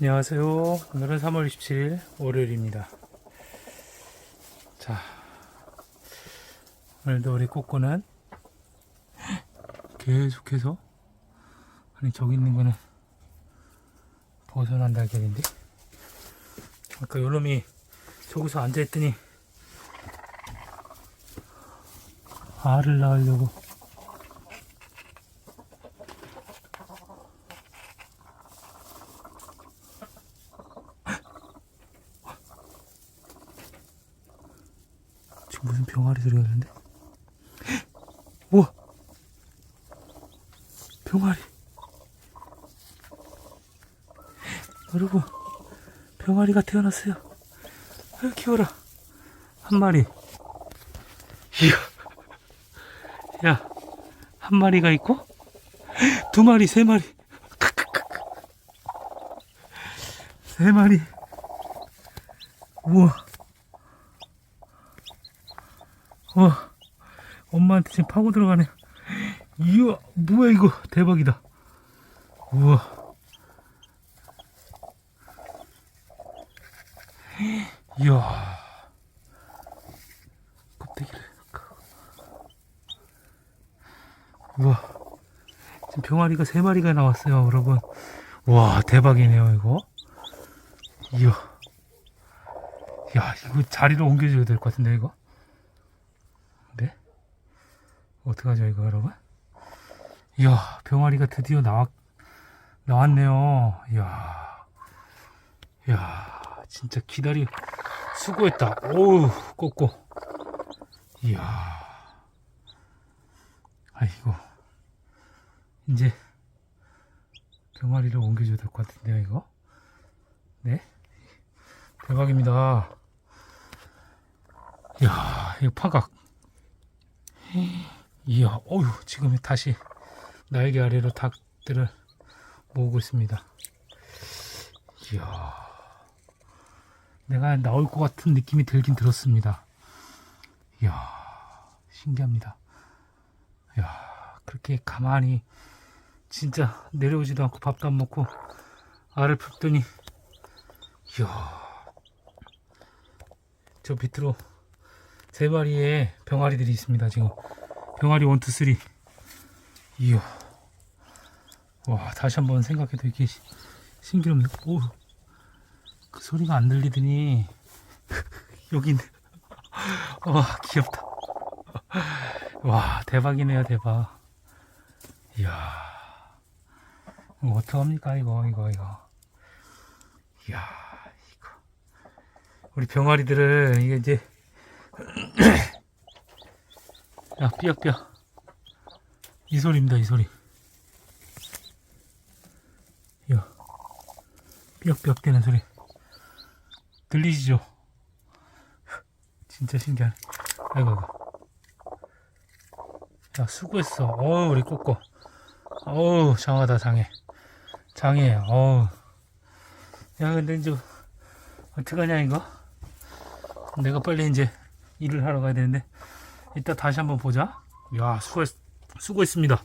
안녕하세요. 오늘은 3월 27일 월요일입니다. 자, 오늘도 우리 꼬꼬는 계속해서 아니 저기 있는 거는 벗어난 달걀인데 아까 요놈이 저기서 앉아있더니 알을 낳으려고 무슨 병아리 소리가 나는데? 우와! 병아리! 여러분, 병아리가 태어났어요. 아유, 귀여워라. 한 마리. 이야. 야, 한 마리가 있고, 두 마리, 세 마리. 세 마리. 우와. 와, 엄마한테 지금 파고 들어가네. 이야, 뭐야 이거 대박이다. 우와. 이야. 껍데기를. 우와. 지금 병아리가 세 마리가 나왔어요, 여러분. 와, 대박이네요, 이거. 이야. 야, 이거 자리를 옮겨줘야 될 것 같은데, 이거. 네? 어떡하죠 이거 여러분? 이야 병아리가 드디어 나왔, 나왔네요. 이야. 이야 진짜 기다리 수고했다. 오우 꼬꼬. 이야. 아이고. 이제 병아리를 옮겨줘야 될 것 같은데요 이거? 네? 대박입니다. 이야 이거 파각 이야, 어휴, 지금 다시 날개 아래로 닭들을 모으고 있습니다. 이야, 내가 나올 것 같은 느낌이 들긴 들었습니다. 이야, 신기합니다. 이야, 그렇게 가만히 진짜 내려오지도 않고 밥도 안 먹고 알을 품더니, 이야, 저 밑으로 세 마리의 병아리들이 있습니다. 지금 병아리 1, 2, 3 이야. 와 다시 한번 생각해도 이게 시- 신기롭네. 오 그 소리가 안 들리더니 여기 있네. 와 귀엽다. 와 대박이네요 대박. 이야. 어떡합니까 이거 이거 이거. 이야 이거. 우리 병아리들을 이게 이제 야, 삐약삐약. 이 소리입니다, 이 소리. 야, 삐약삐약 되는 소리. 들리시죠? 진짜 신기하네. 아이고, 아이고. 야, 수고했어. 어우, 우리 꼬꼬. 어우, 장하다, 장해. 장해, 어우. 야, 근데 이제, 어떡하냐, 이거? 내가 빨리 이제 일을 하러 가야 되는데. 이따 다시 한번 보자. 야, 수고, 수고했습니다.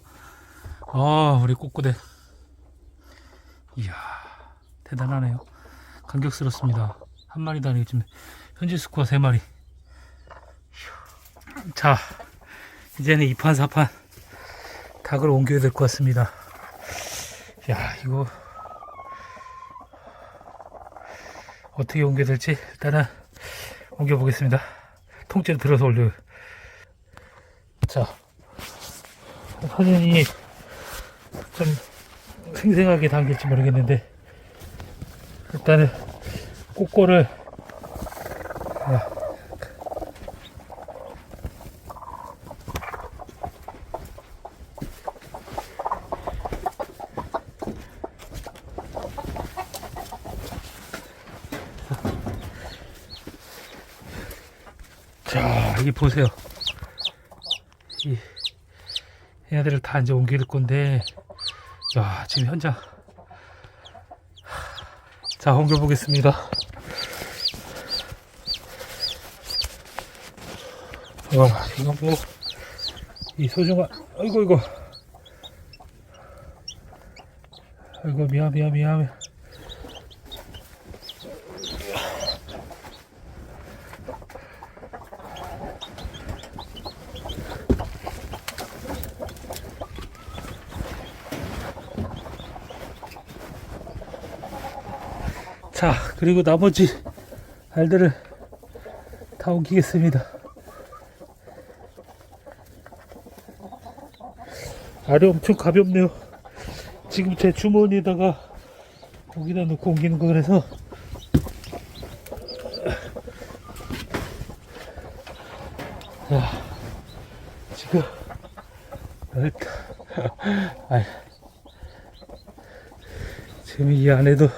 아, 우리 꼬꼬대. 이야, 대단하네요. 감격스럽습니다. 한 마리도 아니고 지금 현재 스코어 세 마리. 휴. 자, 이제는 2판, 4판 닭을 옮겨야 될 것 같습니다. 야, 이거 어떻게 옮겨야 될지 일단은 옮겨보겠습니다. 통째로 들어서 올려요. 자, 사진이 좀 생생하게 담길지 모르겠는데, 일단은 꼬꼬를, 아, 자, 여기 보세요. 이 얘네들을 다 이제 옮길 건데 야 지금 현장. 자 옮겨 보겠습니다. 와 이거 뭐 이 소중한 아이고 이거 아이고 미안 미안 미안 자, 그리고 나머지 알들을 다 옮기겠습니다. 알이 엄청 가볍네요. 지금 제 주머니에다가 거기다 놓고 옮기는 거 그래서 야, 지금 일단 아, 지금 이 안에도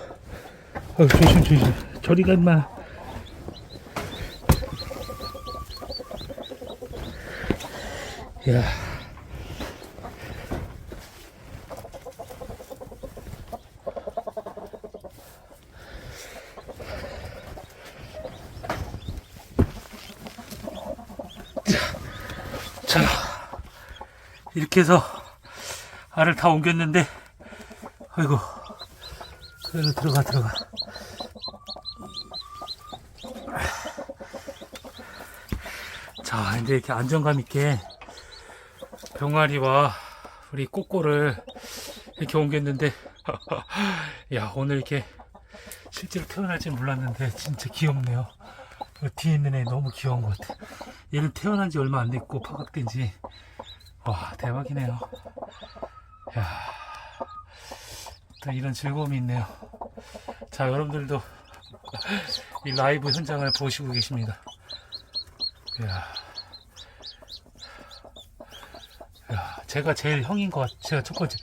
어, 조심 조심. 저리 가 임마. 야. 자, 이렇게 해서 알을 다 옮겼는데, 아이고, 그래도 들어가, 들어가. 자, 이제 이렇게 안정감 있게 병아리와 우리 꼬꼬를 이렇게 옮겼는데, 야, 오늘 이렇게 실제로 태어날지 몰랐는데, 진짜 귀엽네요. 그 뒤에 있는 애 너무 귀여운 것 같아. 얘는 태어난 지 얼마 안 됐고 파각된 지. 와, 대박이네요. 야, 또 이런 즐거움이 있네요. 자, 여러분들도 이 라이브 현장을 보시고 계십니다. 야, 야, 제가 제일 형인 것 같아요. 제가 첫 번째.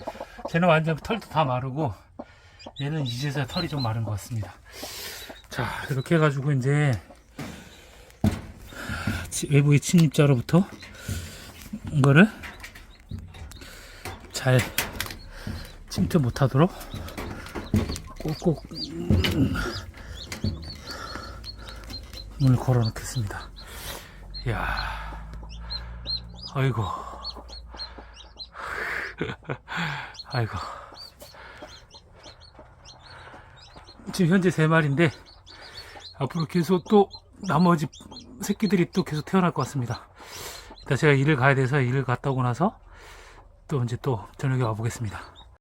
쟤는 완전 털도 다 마르고, 얘는 이제서야 털이 좀 마른 것 같습니다. 자, 이렇게 해가지고 이제 치- 외부의 침입자로부터 이거를 잘 침투 못하도록 꼭꼭 음, 문을 걸어 놓겠습니다. 이야, 아이고, 아이고. 지금 현재 세 마리인데 앞으로 계속 또 나머지 새끼들이 또 계속 태어날 것 같습니다. 일단 제가 일을 가야 돼서 일을 갔다 오고 나서 또 이제 또 저녁에 와보겠습니다.